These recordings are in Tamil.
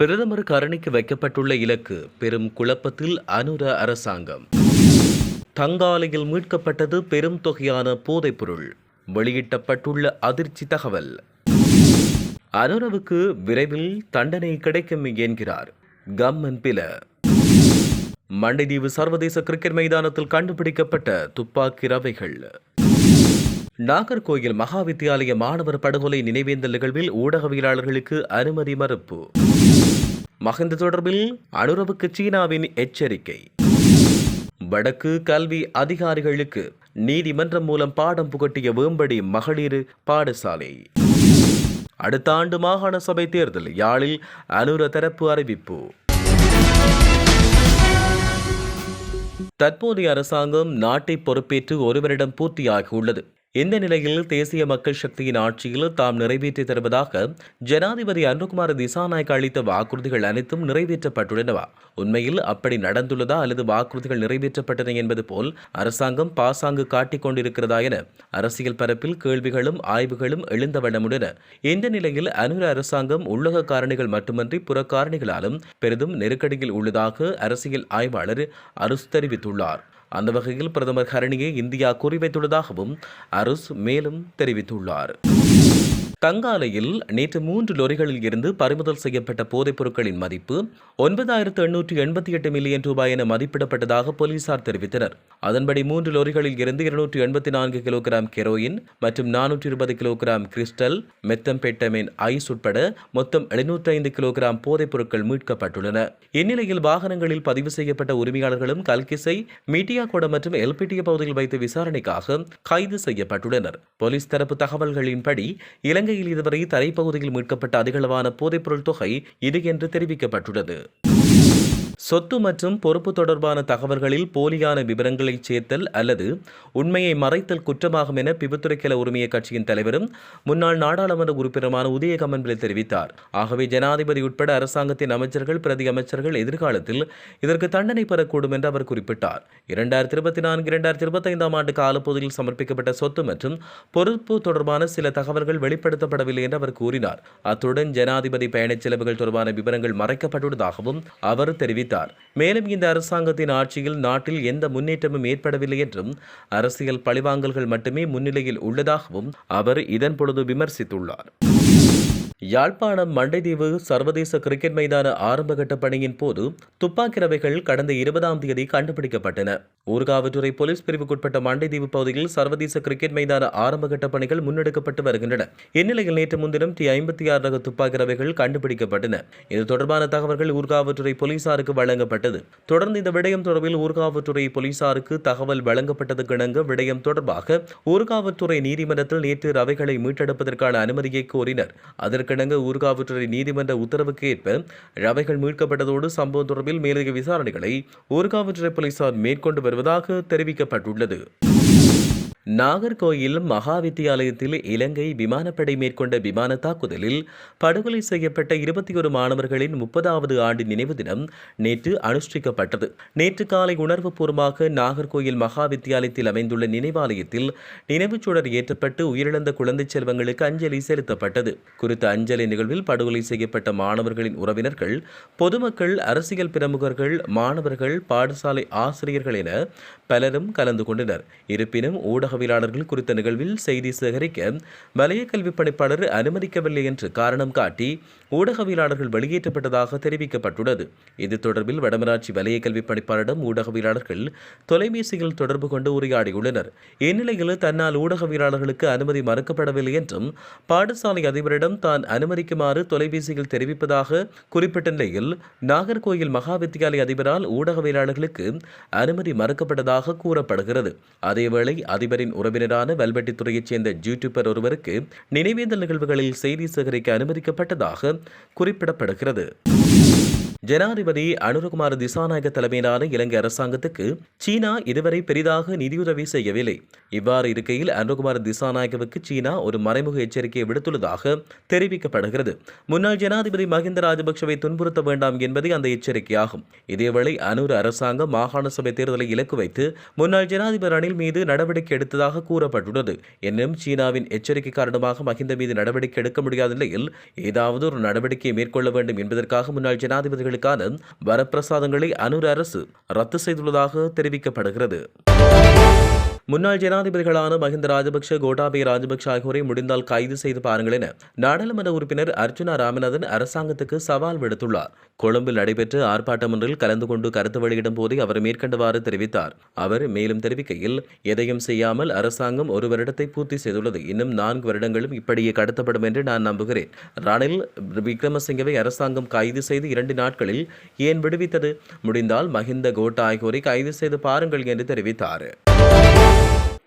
பிரதமர் கரணிக்கு வைக்கப்பட்டுள்ள இலக்கு பெரும் குழப்பத்தில் அனுர அரசாங்கம். தங்காலையில் மீட்கப்பட்டது பெரும் தொகையான போதைப்பொருள் வெளியிட்டப்பட்டுள்ள அதிர்ச்சி தகவல். அனுரவுக்கு விரைவில் தண்டனை கிடைக்கும் என்கிறார் கம்மன் பில. மண்டைதீவு சர்வதேச கிரிக்கெட் மைதானத்தில் கண்டுபிடிக்கப்பட்ட துப்பாக்கி ரவைகள். நாகர்கோயில் மகா வித்தியாலய மாணவர் படுகொலை நினைவேந்தல் நிகழ்வில் ஊடகவியலாளர்களுக்கு அனுமதி மறுப்பு. மகிந்த தொடர்பில் அனுரவுக்கு சீனாவின் எச்சரிக்கை. வடக்கு கல்வி அதிகாரிகளுக்கு நீதிமன்றம் மூலம் பாடம் புகட்டிய வேம்படி மகளிர் பாடசாலை. அடுத்த ஆண்டு மாகாண சபை தேர்தல் யாழில் அனுர தரப்பு அறிவிப்பு. தற்போதைய அரசாங்கம் நாட்டை பொறுப்பேற்று ஒரு வருடம் பூர்த்தியாகியுள்ளது. இந்த நிலையில் தேசிய மக்கள் சக்தியின் ஆட்சியில் தாம் நிறைவேற்றி தருவதாக ஜனாதிபதி அன்புகுமார் திசாநாயக் அளித்த வாக்குறுதிகள் அனைத்தும் நிறைவேற்றப்பட்டுள்ளனவா? உண்மையில் அப்படி நடந்துள்ளதா அல்லது வாக்குறுதிகள் நிறைவேற்றப்பட்டன என்பது போல் அரசாங்கம் பாசாங்கு காட்டிக் கொண்டிருக்கிறதா என அரசியல் பரப்பில் கேள்விகளும் ஆய்வுகளும் எழுந்த வண்ணமுள்ளன. இந்த நிலையில் அனுர அரசாங்கம் உள்ளக காரணிகள் மட்டுமன்றி புற காரணிகளாலும் பெரிதும் நெருக்கடியில் உள்ளதாக அரசியல் ஆய்வாளர் அருஸ் தெரிவித்துள்ளார். அந்த வகையில் பிரதமர் ஹரணியை இந்தியா குறிவைத்துள்ளதாகவும் அருஸ் மேலும் தெரிவித்துள்ளார். கங்காலையில் நேற்று மூன்று லொரிகளில் இருந்து பறிமுதல் செய்யப்பட்ட போதைப் பொருட்களின் மதிப்பு ஒன்பதாயிரத்து எண்ணூற்றி எண்பத்தி எட்டு மில்லியன் ரூபாய் என மதிப்பிடப்பட்டதாக போலீசார் தெரிவித்தனர். அதன்படி மூன்று லொரிகளில் இருந்து இருநூற்றி எண்பத்தி நான்கு கிலோகிராம் கெரோயின் மற்றும் நானூற்றி இருபது கிலோகிராம் கிறிஸ்டல் மெத்தம்பெட்டமின் ஐஸ் உட்பட மொத்தம் எழுநூற்றி ஐந்து கிலோகிராம் போதைப் பொருட்கள் மீட்கப்பட்டுள்ளன. இந்நிலையில் வாகனங்களில் பதிவு செய்யப்பட்ட உரிமையாளர்களும் கல்கிசை மீட்டியாகோட மற்றும் எல்பிட்டிய பகுதியில் வைத்து விசாரணைக்காக கைது செய்யப்பட்டுள்ளனர். போலீஸ் தரப்பு தகவல்களின்படி இலங்கை இலங்கையில் இதுவரை தரைப்பகுதியில் மீட்கப்பட்ட அதிகளவான போதைப்பொருள் தொகை இது என்று தெரிவிக்கப்பட்டுள்ளது. சொத்து மற்றும் பொறுப்பு தொடர்பான தகவல்களில் போலியான விவரங்களை சேர்த்தல் அல்லது உண்மையை மறைத்தல் குற்றமாகும் என பிபுத்துறைக்கல உரிமைய கட்சியின் தலைவரும் முன்னாள் நாடாளுமன்ற உறுப்பினருமான உதய கமன்பில் தெரிவித்தார். ஆகவே ஜனாதிபதி உட்பட அரசாங்கத்தின் அமைச்சர்கள் பிரதி அமைச்சர்கள் எதிர்காலத்தில் இதற்கு தண்டனை பெறக்கூடும் என்று அவர் குறிப்பிட்டார். இரண்டாயிரத்தி இருபத்தி நான்கு இரண்டாயிரத்தி இருபத்தைந்தாம் ஆண்டு காலப்பகுதியில் சமர்ப்பிக்கப்பட்ட சொத்து மற்றும் பொறுப்பு தொடர்பான சில தகவல்கள் வெளிப்படுத்தப்படவில்லை என்று அவர் கூறினார். அத்துடன் ஜனாதிபதி பயணச் செலவுகள் தொடர்பான விவரங்கள் மறைக்கப்பட்டுள்ளதாகவும் அவர் தெரிவித்தார். தெரிவித்தார் மேலும் இந்த அரசாங்கத்தின் ஆட்சியில் நாட்டில் எந்த முன்னேற்றமும் ஏற்படவில்லை என்றும் அரசியல் பழிவாங்கல்கள் மட்டுமே முன்னிலையில் உள்ளதாகவும் அவர் இதன் பொழுது விமர்சித்துள்ளார். யாழ்ப்பாணம் மண்டைதீவு சர்வதேச கிரிக்கெட் மைதான ஆரம்பகட்ட பணியின் போது துப்பாக்கி ரவைகள் கடந்த இருபதாம் தேதி கண்டுபிடிக்கப்பட்டன. ஊர்காவற்றுறை போலீஸ் பிரிவுக்குட்பட்ட மண்டைதீவு பகுதியில் சர்வதேச கிரிக்கெட் மைதான ஆரம்பகட்ட பணிகள் முன்னெடுக்கப்பட்டு வருகின்றன. இந்நிலையில் நேற்று முன்தினம் டி ஐம்பத்தி ஆறு ரக துப்பாக்கி ரவைகள் கண்டுபிடிக்கப்பட்டன. இது தொடர்பான தகவல்கள் ஊர்காவற்றுறை போலீசாருக்கு வழங்கப்பட்டது. தொடர்ந்து இந்த விடயம் தொடர்பில் ஊர்காவற்றுறை போலீசாருக்கு தகவல் வழங்கப்பட்டதுக்கு இணங்க விடயம் தொடர்பாக ஊர்காவற்றுறை நீதிமன்றத்தில் நேற்று ரவைகளை மீட்டெடுப்பதற்கான அனுமதியை கோரினர். அதற்கிணங்க ஊர்காவற்றுறை நீதிமன்ற உத்தரவுக்கு ஏற்ப ரவைகள் மீட்கப்பட்டதோடு சம்பவம் தொடர்பில் மேலதிக விசாரணைகளை ஊர்காவற்றுறை போலீசார் மேற்கொண்டு வருவதாக தெரிவிக்கப்பட்டுள்ளது. நாகர்கோயில் மகா வித்தியாலயத்தில் இலங்கை விமானப்படை மேற்கொண்ட விமான தாக்குதலில் படுகொலை செய்யப்பட்ட இருபத்தி ஒரு மாணவர்களின் முப்பதாவது ஆண்டு நினைவு தினம் நேற்று அனுஷ்டிக்கப்பட்டது. நேற்று காலை உணர்வுபூர்வமாக நாகர்கோயில் மகா வித்தியாலயத்தில் அமைந்துள்ள நினைவாலயத்தில் நினைவுச் சுடர் ஏற்றப்பட்டு உயிரிழந்த குழந்தை செல்வங்களுக்கு அஞ்சலி செலுத்தப்பட்டது. குறித்த அஞ்சலி நிகழ்வில் படுகொலை செய்யப்பட்ட மாணவர்களின் உறவினர்கள் பொதுமக்கள் அரசியல் பிரமுகர்கள் மாணவர்கள் பாடசாலை ஆசிரியர்கள் என பலரும் கலந்து கொண்டனர். இருப்பினும் ஊடக ஊடகவியலாளர்கள் குறித்த நிகழ்வில் செய்தி சேகரிக்க வலய கல்வி பணிப்பாளர் அனுமதிக்கவில்லை என்று காரணம் காட்டி ஊடகவியலாளர்கள் வெளியேற்றப்பட்டதாக தெரிவிக்கப்பட்டுள்ளது. இது தொடர்பில் வடமராட்சி வலய கல்வி பணிப்பாளரிடம் ஊடகவியலாளர்கள் தொலைபேசியில் தொடர்பு கொண்டு உரையாடியுள்ளனர். இந்நிலையில் தன்னால் ஊடகவியலாளர்களுக்கு அனுமதி மறுக்கப்படவில்லை என்றும் பாடசாலை அதிபரிடம் தான் அனுமதிக்குமாறு தொலைபேசியில் தெரிவிப்பதாக குறிப்பிட்ட நிலையில் நாகர்கோயில் மகாவித்தியாலய அதிபரால் ஊடகவியலாளர்களுக்கு அனுமதி மறுக்கப்பட்டதாக கூறப்படுகிறது. அதேவேளை அதிபர் அதிபரின் உறவினரான வல்வெட்டித்துறையைச் சேர்ந்த யூடியூபர் ஒருவருக்கு நினைவேந்தல் நிகழ்வுகளில் செய்தி சேகரிக்க அனுமதிக்கப்பட்டதாக குறிப்பிடப்படுகிறது. ஜனாதிபதி அனுரகுமார் திசாநாயக தலைமையிலான இலங்கை அரசாங்கத்துக்கு சீனா இதுவரை பெரிதாக நிதியுதவி செய்யவில்லை. இவ்வாறு இருக்கையில் அனுரகுமார் திசாநாயகவுக்கு சீனா ஒரு மறைமுக எச்சரிக்கையை விடுத்துள்ளதாக தெரிவிக்கப்படுகிறது. முன்னாள் ஜனாதிபதி மஹிந்த ராஜபக்சவை துன்புறுத்த வேண்டாம் என்பதே அந்த எச்சரிக்கையாகும். இதேவேளை அனுர் அரசாங்கம் மாகாண சபை தேர்தலை இலக்கு வைத்து முன்னாள் ஜனாதிபதி ரணில் மீது நடவடிக்கை எடுத்ததாக கூறப்பட்டுள்ளது. எனினும் சீனாவின் எச்சரிக்கை காரணமாக மஹிந்த மீது நடவடிக்கை எடுக்க முடியாத நிலையில் ஏதாவது ஒரு நடவடிக்கையை மேற்கொள்ள வேண்டும் என்பதற்காக முன்னாள் ஜனாதிபதிகள் பயனாளிகளுக்கான வரப்பிரசாதங்களை அனூர் அரசு ரத்து செய்துள்ளதாக தெரிவிக்கப்படுகிறது. முன்னாள் ஜனாதிபதிகளான மஹிந்த ராஜபக்ஷ கோட்டாபய ராஜபக்ஷ ஆகியோரை முடிந்தால் கைது செய்து பாருங்கள் என நாடாளுமன்ற உறுப்பினர் அர்ஜுனா ராமநாதன் அரசாங்கத்துக்கு சவால் விடுத்துள்ளார். கொழும்பில் நடைபெற்ற ஆர்ப்பாட்டம் ஒன்றில் கலந்து கொண்டு கருத்து வெளியிடும் போதே அவர் மேற்கண்டவாறு தெரிவித்தார். அவர் மேலும் தெரிவிக்கையில் எதையும் செய்யாமல் அரசாங்கம் ஒரு வருடத்தை பூர்த்தி செய்துள்ளது. இன்னும் நான்கு வருடங்களும் இப்படியே கடத்தப்படும் என்று நான் நம்புகிறேன். ரணில் விக்ரமசிங்கவை அரசாங்கம் கைது செய்து இரண்டு நாட்களில் ஏன் விடுவித்தது? முடிந்தால் மஹிந்த கோட்டா ஆகியோரை கைது செய்து பாருங்கள் என்று தெரிவித்தார்.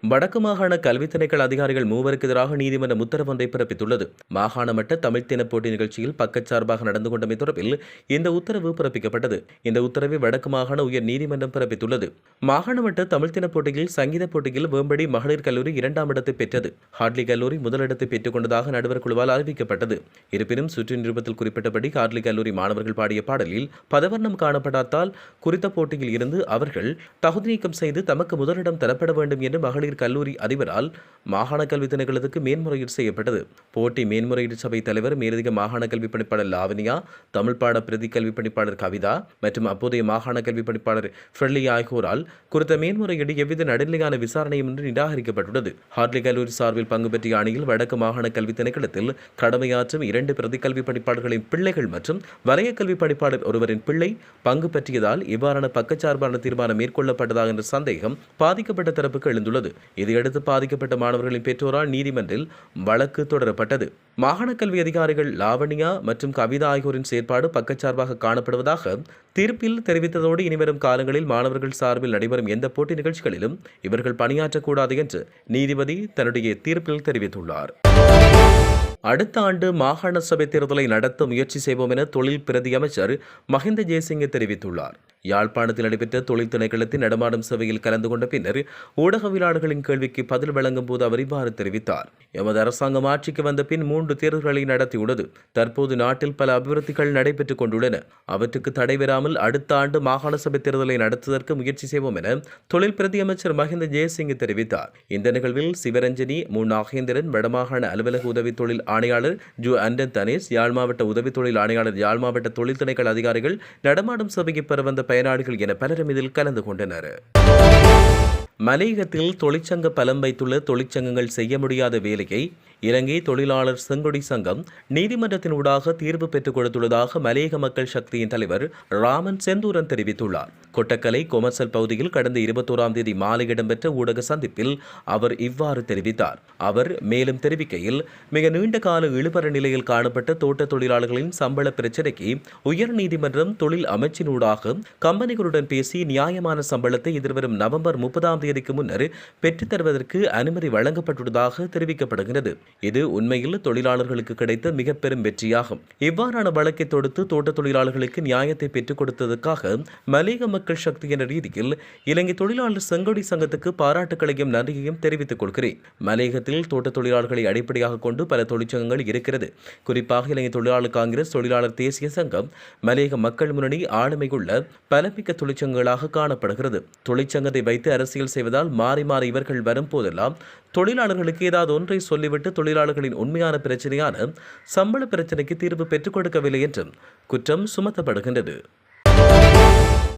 வடக்கு மாகாண கல்வி திணைக்கள் அதிகாரிகள் மூவருக்கு எதிராக நீதிமன்றம் உத்தரவு ஒன்றை பிறப்பித்துள்ளது. மாகாண மட்ட தமிழ் தின போட்டி நிகழ்ச்சியில் பக்கச்சார்பாக நடந்து கொண்டமை தொடர்பில் இந்த உத்தரவு பிறப்பிக்கப்பட்டது. இந்த உத்தரவை வடக்கு மாகாண உயர் நீதிமன்றம் பிறப்பித்துள்ளது. மாகாண மட்ட தமிழ் தின போட்டியில் சங்கீத போட்டியில் வேம்படி மகளிர் கல்லூரி இரண்டாம் இடத்தை பெற்றது. ஹார்ட்லி கல்லூரி முதலிடத்தை பெற்றுக் கொண்டதாக நடுவர் குழுவால் அறிவிக்கப்பட்டது. இருப்பினும் சுற்று நிருபத்தில் குறிப்பிட்டபடி ஹார்ட்லி கல்லூரி மாணவர்கள் பாடிய பாடலில் பதவர்ணம் காணப்படாதால் குறித்த போட்டியில் இருந்து அவர்கள் தகுதி நீக்கம் செய்து தமக்கு முதலிடம் தரப்பட வேண்டும் என்று மகளிர் கல்லூரி அதிபரால் மாகாண கல்வி திணைக்களத்துக்கு மேன்முறையீடு செய்யப்பட்டது. போட்டி மேன்முறையீடு சபை தலைவர் மேலதிக மாகாண கல்வி பணிப்பாளர் லாவணியா தமிழ் பாட பிரதி கல்வி பணிப்பாளர் கவிதா மற்றும் அப்போதைய மாகாண கல்வி பணிப்பாளர் ஃப்ரெல்லி ஆகியோரால் குறித்த மேன்முறையீடு எவ்வித நடுநிலையான விசாரணையும் இன்றி நிராகரிக்கப்பட்டுள்ளது. ஹார்ட்லி கல்லூரி சார்பில் பங்கு பெற்றிய அணியில் வடக்கு மாகாண கல்வி திணைக்களத்தில் கடமையாற்றும் இரண்டு பிரதி கல்வி பணிப்பாளர்களின் பிள்ளைகள் மற்றும் வலய கல்வி பணிப்பாளர் ஒருவரின் பிள்ளை பங்கு பற்றியதால் இவ்வாறான பக்கச்சார்பான தீர்மானம் மேற்கொள்ளப்பட்டதா என்ற சந்தேகம் பாதிக்கப்பட்ட தரப்புக்கு எழுந்துள்ளது. இதையடுத்து பாதிக்கப்பட்ட மாணவர்களின் பெற்றோரால் நீதிமன்றில் வழக்கு தொடரப்பட்டது. மாகாண கல்வி அதிகாரிகள் லாவணியா மற்றும் கவிதா ஆகியோரின் செயற்பாடு பக்கச்சார்பாக காணப்படுவதாக தீர்ப்பில் தெரிவித்ததோடு இனிவரும் காலங்களில் மாணவர்கள் சார்பில் நடைபெறும் எந்த போட்டி நிகழ்ச்சிகளிலும் இவர்கள் பணியாற்றக்கூடாது என்று நீதிபதி தன்னுடைய தீர்ப்பில் தெரிவித்துள்ளார். அடுத்த ஆண்டு மாகாண சபை தேர்தலை நடத்த முயற்சி செய்வோம் என தொழில் பிரதி அமைச்சர் மஹிந்த ஜெயசிங்க தெரிவித்துள்ளார். யாழ்ப்பாணத்தில் நடைபெற்ற தொழில் திணைக்களத்தின் நடமாடும் சபையில் கலந்து கொண்ட பின்னர் ஊடகவியலாளர்களின் கேள்விக்கு பதில் வழங்கும் போது அவர் இவ்வாறு தெரிவித்தார். எமது அரசாங்கம் ஆட்சிக்கு வந்த பின் மூன்று தேர்தல்களை நடத்தியுள்ளது. தற்போது நாட்டில் பல அபிவிருத்திகள் நடைபெற்றுக் கொண்டுள்ளன. அவற்றுக்கு தடை பெறாமல் அடுத்த ஆண்டு மாகாண சபை தேர்தலை நடத்துவதற்கு முயற்சி செய்வோம் என தொழில் பிரதி அமைச்சர் மஹிந்த ஜெயசிங் தெரிவித்தார். இந்த நிகழ்வில் சிவரஞ்சனி மு. நாகேந்திரன் வடமாகாண அலுவலக உதவி தொழில் ஆணையாளர் ஜு. அண்டன் தனேஷ் யாழ் மாவட்ட உதவி தொழில் ஆணையாளர் யாழ் மாவட்ட தொழில் திணைக்கள அதிகாரிகள் நடமாடும் சபைக்கு பெற வந்த பயனாளிகள் என பலரும் இதில் கலந்து கொண்டனர். மலையகத்தில் தொழிற்சங்க பலம் வைத்துள்ள தொழிற்சங்கங்கள் செய்ய முடியாத வேலையை இலங்கை தொழிலாளர் செங்கொடி சங்கம் நீதிமன்றத்தின் ஊடாக தீர்வு பெற்றுக் கொடுத்துள்ளதாக மலையக மக்கள் சக்தியின் தலைவர் ராமன் செந்தூரன் தெரிவித்துள்ளார். கொட்டக்கலை கொமர்சல் பகுதியில் கடந்த இருபத்தோராம் தேதி மாலை இடம்பெற்ற ஊடக சந்திப்பில் அவர் இவ்வாறு தெரிவித்தார். அவர் மேலும் தெரிவிக்கையில் மிக நீண்ட கால இழுபற நிலையில் காணப்பட்ட தோட்ட தொழிலாளர்களின் சம்பள பிரச்சினைக்கு உயர் நீதிமன்றம் தொழில் அமைச்சினூடாக கம்பெனிகளுடன் பேசி நியாயமான சம்பளத்தை எதிர்வரும் நவம்பர் முப்பதாம் தேதிக்கு முன்னர் பெற்றுத்தருவதற்கு அனுமதி வழங்கப்பட்டுள்ளதாக தெரிவிக்கப்படுகிறது. இது உண்மையில் தொழிலாளர்களுக்கு கிடைத்த மிக பெரும் வெற்றியாகும். இவ்வாறான வழக்கை தொடுத்து தோட்ட தொழிலாளர்களுக்கு நியாயத்தை பெற்றுக் கொடுத்ததற்காக மலேக மக்கள் சக்தி என்ற ரீதியில் இலங்கை தொழிலாளர் செங்கொடி சங்கத்துக்கு பாராட்டுக்களையும் நன்றியையும் தெரிவித்துக் கொள்கிறேன். மலேகத்தில் தோட்ட தொழிலாளர்களை அடிப்படையாக கொண்டு பல தொழிற்சங்கங்கள் இருக்கிறது. குறிப்பாக இலங்கை தொழிலாளர் காங்கிரஸ் தொழிலாளர் தேசிய சங்கம் மலையக மக்கள் முன்னணி ஆளுமையுள்ள பலமிக்க தொழிற்சங்கங்களாக காணப்படுகிறது. தொழிற்சங்கத்தை வைத்து அரசியல் செய்வதால் மாறி மாறி இவர்கள் வரும் போதெல்லாம் தொழிலாளர்களுக்கு ஏதாவது ஒன்றை சொல்லிவிட்டு தொழிலாளர்களின் உண்மையான பிரச்சனையான சம்பள பிரச்சனைக்கு தீர்வு பெற்றுக் கொடுக்கவில்லை என்றும் குற்றம் சுமத்தப்படுகின்றது.